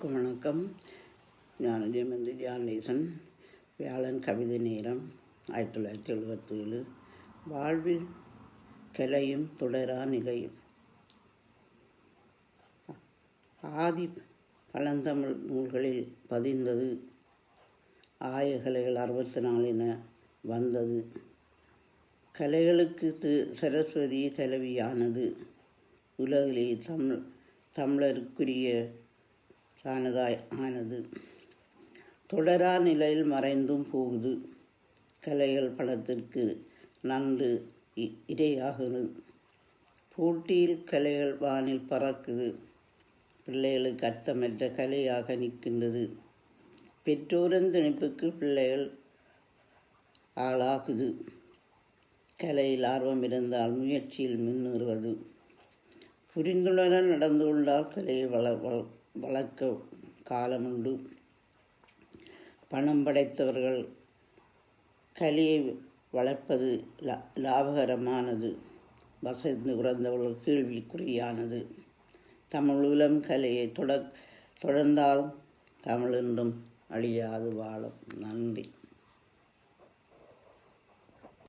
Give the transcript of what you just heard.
எல்லோருக்கும் வணக்கம். நான் ஜெயமந்தி ஜானேசன் வியாழன் கவிதை நேரம் ஆயிரத்தி தொள்ளாயிரத்தி எழுபத்தேழு வாழ்வில் கலையும் தொடரா நிலையும். ஆதி பழந்தமிழ் நூல்களில் பதிந்தது ஆயகலைகள் அறுபத்தி நாலின வந்தது. கலைகளுக்கு தி சரஸ்வதி தலைவியானது உலகிலே தமிழ் தமிழருக்குரிய ஆனதாய் ஆனது தொடரா நிலையில் மறைந்தும் போகுது. கலைகள் படத்திற்கு நன்று இரையாகுது. போட்டியில் கலைகள் வானில் பறக்குது. பிள்ளைகளுக்கு அர்த்தமற்ற கலையாக நிற்கின்றது. பெற்றோரின் திணிப்புக்கு பிள்ளைகள் ஆளாகுது. கலையில் ஆர்வம் இருந்தால் முயற்சியில் முன்னேறுவது. புரிந்துணர நடந்து கொண்டால் கலையை வள வள- வளர்க்க காலமுண்டு. பணம் படைத்தவர்கள் கலியை வளர்ப்பது லா லாபகரமானது. வசந்து குறைந்தவர்கள் கேள்விக்குறியானது. தமிழ் உலம் கலையை தொட தொடர்ந்தால் தமிழென்றும் அழியாது வாழும். நன்றி.